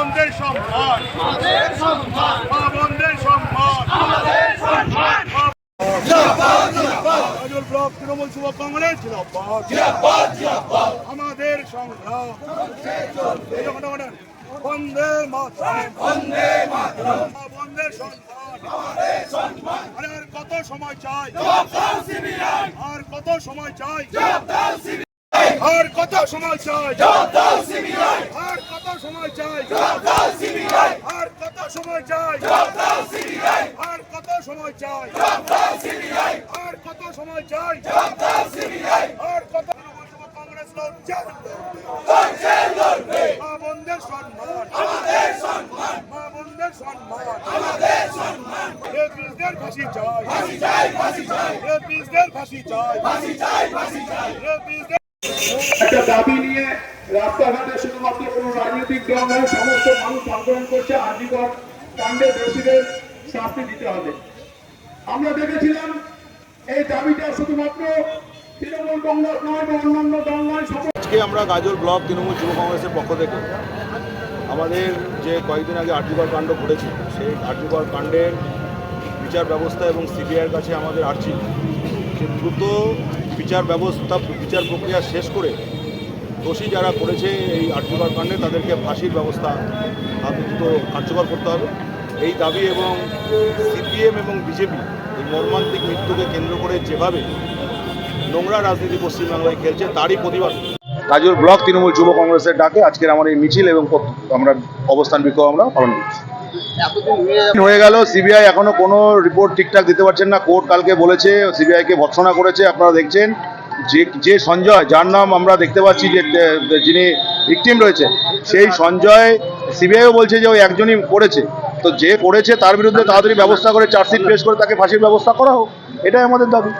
বোনদের সম্মান। মা বোনদের সম্মান। ব্লক তৃণমূল যুব কংগ্রেস আমাদের সংগ্রাম। বন্দে বন্দের সম্মান। আর কত সময় চাই? আর কত সময় চাই? আর কত সময় চাই? কত সময় চাই? আর কত সময় চাই? আর কত সময় চাই? আর কত সময় চাই? আর কত কংগ্রেস মা বন্ধের সম্মান। মা বন্ধের সম্মান। এ পিসদের ফাঁসি চাই। এ পিসদের ফাঁসি চাই। এ পিসদের একটা দাবি নিয়ে রাস্তাঘাটে শুধুমাত্র কোন রাজনৈতিক দল নয়, সমস্ত মানুষ আন্দোলন করছে, আজীবন কাণ্ডে দোষীদের শাস্তি দিতে হবে। আমরা দেখেছিলাম এই দাবিটা শুধুমাত্র তৃণমূল কংগ্রেস নয় বা অন্যান্য দল নয় আজকে আমরা গাজল ব্লক তৃণমূল যুব কংগ্রেসের পক্ষ থেকে আমাদের যে কয়েকদিন আগে আর্যিকর কাণ্ড ঘটেছে, সেই আর্যিকর কাণ্ডের বিচার ব্যবস্থা এবং সিবিআইয়ের কাছে আমাদের আর্জি যে দ্রুত বিচার ব্যবস্থা, বিচার প্রক্রিয়া শেষ করে দোষী যারা করেছে এই আর্যিকর কাণ্ডে, তাদেরকে ফাঁসির ব্যবস্থা দ্রুত কার্যকর করতে হবে। এই দাবি এবং সিপিএম এবং বিজেপি এই মর্মান্তিক মৃত্যুকে কেন্দ্র করে যেভাবে নোংরা রাজনীতি পশ্চিমবাংলায় খেলছে, তারই প্রতিবাদ। গাজর ব্লক তৃণমূল যুব কংগ্রেসের ডাকে আজকের আমার এই মিছিল এবং আমরা অবস্থান বিক্ষোভ আমরা পালন করছি। হয়ে গেল, সিবিআই এখনও কোনো রিপোর্ট ঠিকঠাক দিতে পারছেন না। কোর্ট কালকে বলেছে, সিবিআইকে ভৎসনা করেছে, আপনারা দেখছেন। যে যে সঞ্জয়, যার নাম আমরা দেখতে পাচ্ছি যে যিনি ভিকটিম রয়েছে, সেই সঞ্জয় সিবিআইও বলছে যে ওই একজনই করেছে তো যে করেছে তার বিরুদ্ধে তাড়াতাড়ি ব্যবস্থা করে চার্জশিট পেশ করে তাকে ফাঁসির ব্যবস্থা করা হোক। এটাই আমাদের দাবি।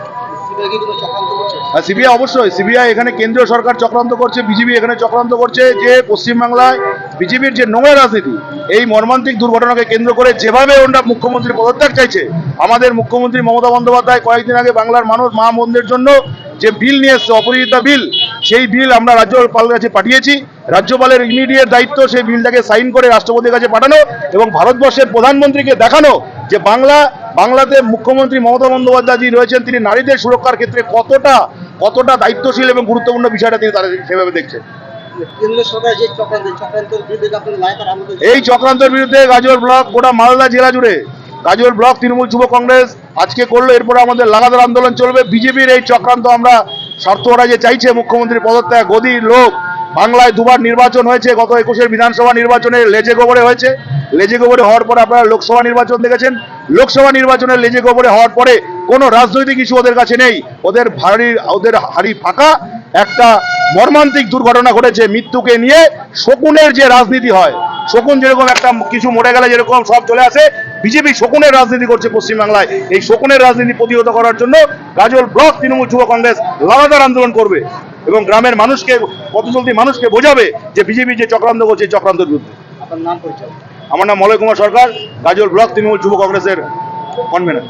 আর সিবিআই অবশ্যই সিবিআই এখানে কেন্দ্রীয় সরকার চক্রান্ত করছে বিজেপি এখানে চক্রান্ত করছে যে পশ্চিমবাংলায় বিজেপির যে নোংরা রাজনীতি, এই মর্মান্তিক দুর্ঘটনাকে কেন্দ্র করে যেভাবে ওরা মুখ্যমন্ত্রী পদত্যাগ চাইছে, আমাদের মুখ্যমন্ত্রী মমতা বন্দ্যোপাধ্যায় কয়েকদিন আগে বাংলার মানুষ মা বোনদের জন্য যে বিল নিয়ে এসছে অপরাজিতা বিল সেই বিল আমরা রাজ্যপালের কাছে পাঠিয়েছি। রাজ্যপালের ইমিডিয়েট দায়িত্ব সেই বিলটাকে সাইন করে রাষ্ট্রপতির কাছে পাঠানো এবং ভারতবর্ষের প্রধানমন্ত্রীকে দেখানো যে বাংলা বাংলাতে মুখ্যমন্ত্রী মমতা বন্দ্যোপাধ্যায় যিনি রয়েছেন তিনি নারীদের সুরক্ষার ক্ষেত্রে কতটা কতটা দায়িত্বশীল এবং গুরুত্বপূর্ণ বিষয়টা তিনি তারা সেভাবে দেখছেন। এই চক্রান্তের বিরুদ্ধে গাজল ব্লক গোটা মালদা জেলা জুড়ে গাজল ব্লক তৃণমূল যুব কংগ্রেস আজকে করল, এরপরে আমাদের লাগাতার আন্দোলন চলবে। বিজেপির এই চক্রান্ত আমরা স্বার্থরা যে চাইছে, মুখ্যমন্ত্রী পদত্যাগ গদির লোক। বাংলায় দুবার নির্বাচন হয়েছে, গত একুশের বিধানসভা নির্বাচনে লেজে গোবরে হয়েছে। লেজে গোবরে হওয়ার পরে আপনারা লোকসভা নির্বাচন দেখেছেন। লোকসভা নির্বাচনে লেজে গোবরে হওয়ার পরে কোনো রাজনৈতিক ইস্যু ওদের কাছে নেই। ওদের ভারী, ওদের হাড়ি ফাঁকা। একটা মর্মান্তিক দুর্ঘটনা ঘটেছে মৃত্যুকে নিয়ে। শকুনের যে রাজনীতি হয় শকুন যেরকম একটা কিছু মরে গেলে যেরকম সব চলে আসে বিজেপি শকুনের রাজনীতি করছে পশ্চিমবাংলায়। এই শকুনের রাজনীতি প্রতিহত করার জন্য গাজল ব্লক তৃণমূল যুব কংগ্রেস লাগাতার আন্দোলন করবে এবং গ্রামের মানুষকে পথচলতি মানুষকে বোঝাবে যে বিজেপি যে চক্রান্ত করছে চক্রান্তের বিরুদ্ধে। আপনার নাম পরিচয়? আমার নাম মলয় কুমার সরকার গাজল ব্লক তৃণমূল যুব কংগ্রেসের কনভেনার